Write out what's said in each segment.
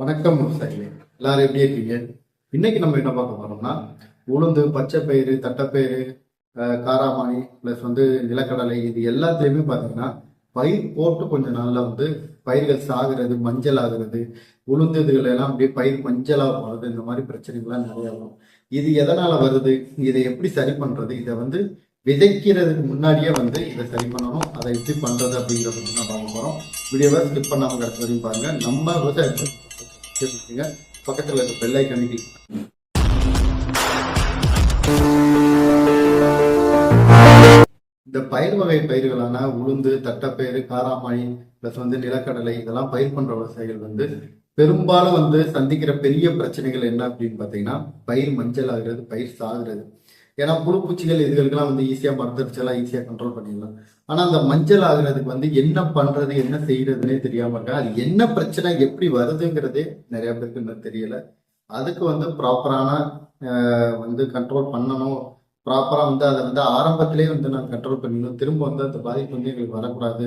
வணக்கம் விவசாயிகளே எல்லாரும் எப்படி இருக்கீங்க? இன்னைக்கு நம்ம என்ன பார்க்க போறோம்னா உளுந்து பச்சை பயிறு தட்டைப்பயிறு காராமணி ப்ளஸ் வந்து நிலக்கடலை இது எல்லாத்துலேயுமே பார்த்தீங்கன்னா பயிர் போட்டு கொஞ்ச நாளில் வந்து பயிர்கள் சாகிறது மஞ்சள் ஆகுறது உளுந்து இதுகள் எல்லாம் அப்படியே பயிர் மஞ்சளாக போகிறது இந்த மாதிரி பிரச்சனைகள்லாம் நிறைய வரும். இது எதனால வருது? இதை எப்படி சரி பண்ணுறது இதை வந்து விதைக்கிறதுக்கு முன்னாடியே வந்து இதை சரி பண்ணணும். அதை எப்படி பண்ணுறது அப்படிங்கிறத பார்க்க போகிறோம் வீடியோவை ஸ்கிப் பண்ணாமல் கடைசி வரையும் நம்ம விவசாயத்தை தெரிஞ்சுக்கங்க. பக்கத்துல இருக்க பெல்லை கணிக்கு இந்த பயிர் வகை பயிர்களான உளுந்து தட்டைப்பயிறு காராமணி பிளஸ் வந்து நிலக்கடலை இதெல்லாம் பயிர் பண்ற விவசாயிகள் வந்து பெரும்பாலும் வந்து சந்திக்கிற பெரிய பிரச்சனைகள் என்ன அப்படின்னு பார்த்தீங்கன்னா பயிர் மஞ்சள் ஆகுறது பயிர் சாகுறது ஏன்னா புழு பூச்சிகள் இதுகளுக்கெல்லாம் வந்து ஈஸியாக மருந்தடிச்செல்லாம் ஈஸியாக கண்ட்ரோல் பண்ணிடலாம். ஆனால் அந்த மஞ்சள் ஆகுறதுக்கு வந்து என்ன பண்ணுறது என்ன செய்யறதுன்னே தெரியாமல் இருக்கா? அது என்ன பிரச்சனை எப்படி வருதுங்கிறதே நிறைய பேருக்கு இன்னும் தெரியல. அதுக்கு வந்து ப்ராப்பரான வந்து கண்ட்ரோல் பண்ணணும். ப்ராப்பராக வந்து அதை வந்து ஆரம்பத்திலே வந்து நான் கண்ட்ரோல் பண்ணிடணும் திரும்ப வந்து அந்த பாதிப்பு வந்து எங்களுக்கு வரக்கூடாது.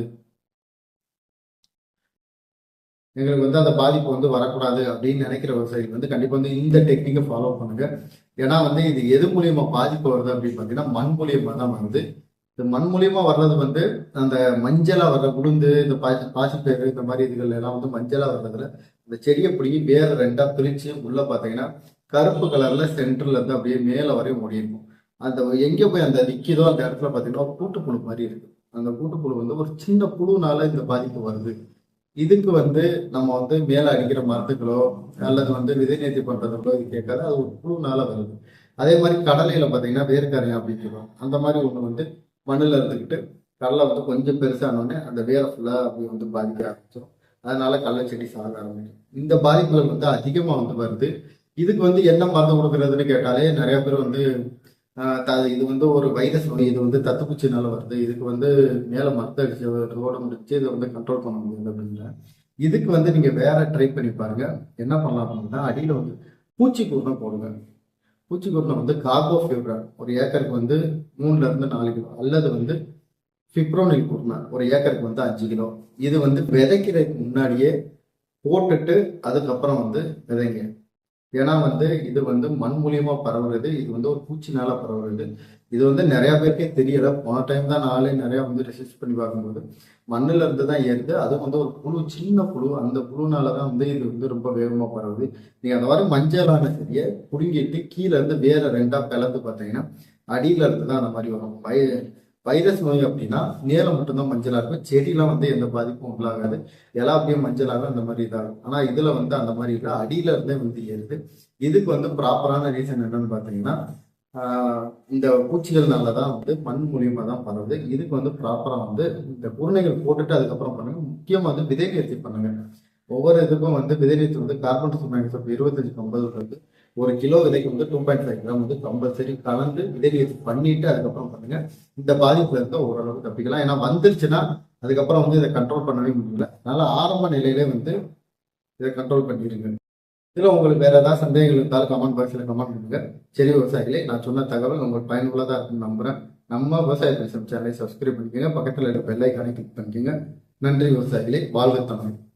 எங்களுக்கு வந்து அந்த பாதிப்பு வந்து வரக்கூடாது அப்படின்னு நினைக்கிற விவசாயிகள் வந்து கண்டிப்பா வந்து இந்த டெக்னிக்கை ஃபாலோ பண்ணுங்க. ஏன்னா வந்து இது எது மூலியமா பாதிப்பு வருது அப்படின்னு பார்த்தீங்கன்னா மண் மூலியமா தான் வருது. இந்த மண் மூலியமா வர்றது வந்து அந்த மஞ்சளா வர்ற உளுந்து இந்த பாசி பாசிப்பயிறு இந்த மாதிரி இதுகள் எல்லாம் வந்து மஞ்சளா வர்றதுல இந்த செடியை பிடிங்கி வேற ரெண்டா பிரிச்சு உள்ள பாத்தீங்கன்னா கருப்பு கலர்ல சென்டர்ல இருந்து அப்படியே மேல வரையும் ஓடி அந்த எங்க போய் அந்த நிக்கிதோ அந்த இடத்துல பாத்தீங்கன்னா கூட்டுப்புழு மாதிரி இருக்கு. அந்த கூட்டுப்புழு வந்து ஒரு சின்ன புழுனால இந்த பாதிப்பு வருது. இதுக்கு வந்து நம்ம வந்து மேலே அடிக்கிற மரத்துக்களோ அல்லது வந்து விதை நேர்த்தி பண்றதுகளோ இது கேட்காது அது ஒரு புழுனால வருது. அதே மாதிரி கடலையில பாத்தீங்கன்னா வேர்க்கரையா அப்படின்னு சொல்லுவோம் அந்த மாதிரி ஒண்ணு வந்து மண்ணுல இருந்துக்கிட்டு கடலை வந்து கொஞ்சம் பெருசானோடனே அந்த வேலை ஃபுல்லா அப்படி வந்து பாதிக்க ஆரம்பிச்சிடும் அதனால கடலை செடி சாக ஆரம்பிக்கும். இந்த பாதிப்புகள் வந்து அதிகமா வந்து வருது. இதுக்கு வந்து என்ன மருந்து கொடுக்கறதுன்னு கேட்டாலே நிறைய பேர் வந்து இது வந்து ஒரு வைரஸ் நோய் இது வந்து தத்துப்பூச்சினால வருது. இதுக்கு வந்து மேலே மருந்து அடிச்சு ரோட முடிச்சு இதை வந்து கண்ட்ரோல் பண்ண முடியாது அப்படின்ற இதுக்கு வந்து நீங்கள் வேற ட்ரை பண்ணி பாருங்க. என்ன பண்ணலாம் அப்படின்னா அடியில் வந்து பூச்சி கூட்டம் போடுங்க. பூச்சி வந்து கார்போ ஒரு ஏக்கருக்கு வந்து மூணுல இருந்து நாலு கிலோ அல்லது வந்து ஃபிப்ரோனில் கூட்டினா ஒரு ஏக்கருக்கு வந்து அஞ்சு கிலோ. இது வந்து விதைக்கிறதுக்கு முன்னாடியே போட்டுட்டு அதுக்கப்புறம் வந்து விதைங்க. ஏன்னா வந்து இது வந்து மண் மூலியமா பரவுறது இது வந்து ஒரு பூச்சினால பரவுறது. இது வந்து நிறைய பேருக்கே தெரியல. போன டைம் தான் நாளே நிறைய வந்து ரிசர்ச் பண்ணி பார்க்கும்போது மண்ணுல இருந்து தான் ஏறுது. அது வந்து ஒரு புழு சின்ன புழு. அந்த புழுனால தான் வந்து இது வந்து ரொம்ப வேகமா பரவுது. நீங்க அந்த மாதிரி மஞ்சளான செடியை புடுங்கிட்டு கீழே இருந்து வேற ரெண்டா பிளந்து பார்த்தீங்கன்னா அடியில இருந்து தான் அந்த மாதிரி வரும். பய வைரஸ் நோய் அப்படின்னா நேரம் மட்டும்தான் மஞ்சளாக இருக்கும். செடியெலாம் வந்து எந்த பாதிப்பும் உள்ளாகாது. எல்லா அப்படியே மஞ்சளாக அந்த மாதிரி இதாகும் ஆனால் இதில் வந்து அந்த மாதிரி இல்லை. அடியில இருந்தே வந்து ஏறுது. இதுக்கு வந்து ப்ராப்பரான ரீசன் என்னன்னு பார்த்தீங்கன்னா இந்த இந்த பூச்சிகள்னால தான் வந்து மண் மூலியமாக தான் பரவுது. இதுக்கு வந்து ப்ராப்பராக வந்து இந்த குருணைகள் போட்டுட்டு அதுக்கப்புறம் பண்ணுங்க. முக்கியமாக வந்து விதை நேர்த்தி பண்ணுங்க. ஒவ்வொரு இதுக்கும் வந்து விதை வந்து கார்பன் சுமைசப் இருபத்தஞ்சு ஐம்பது ஒரு கிலோ விதைக்கு வந்து டூ பாயிண்ட் ஃபைவ் கிராம் வந்து கம்பல்சரி கலந்து விதை பண்ணிட்டு அதுக்கப்புறம் பண்ணுங்க இந்த பாதிப்புல இருந்து ஓரளவுக்கு தப்பிக்கலாம். ஏன்னா வந்துருச்சுன்னா அதுக்கப்புறம் வந்து இதை கண்ட்ரோல் பண்ணவே முடியல. அதனால ஆரம்ப நிலையிலே வந்து இதை கண்ட்ரோல் பண்ணிடுங்க. இதில் உங்களுக்கு வேற ஏதாவது சந்தேகங்கள் இருந்தாலும் கமெண்ட் பாக்ஸில் கமெண்ட் பண்ணுங்க. சரி விவசாயிகளே நான் சொன்ன தகவல் உங்களுக்கு பயனுள்ளதாக இருக்குன்னு நம்புறேன். நம்ம விவசாய பேசும் சேனலை சப்ஸ்கிரைப் பண்ணிக்கோங்க. பக்கத்தில் இருக்க பெல்லைக்கானை கிளிக் பண்ணிக்கோங்க. நன்றி விவசாயிகளே. வாழ்க தமிழ்.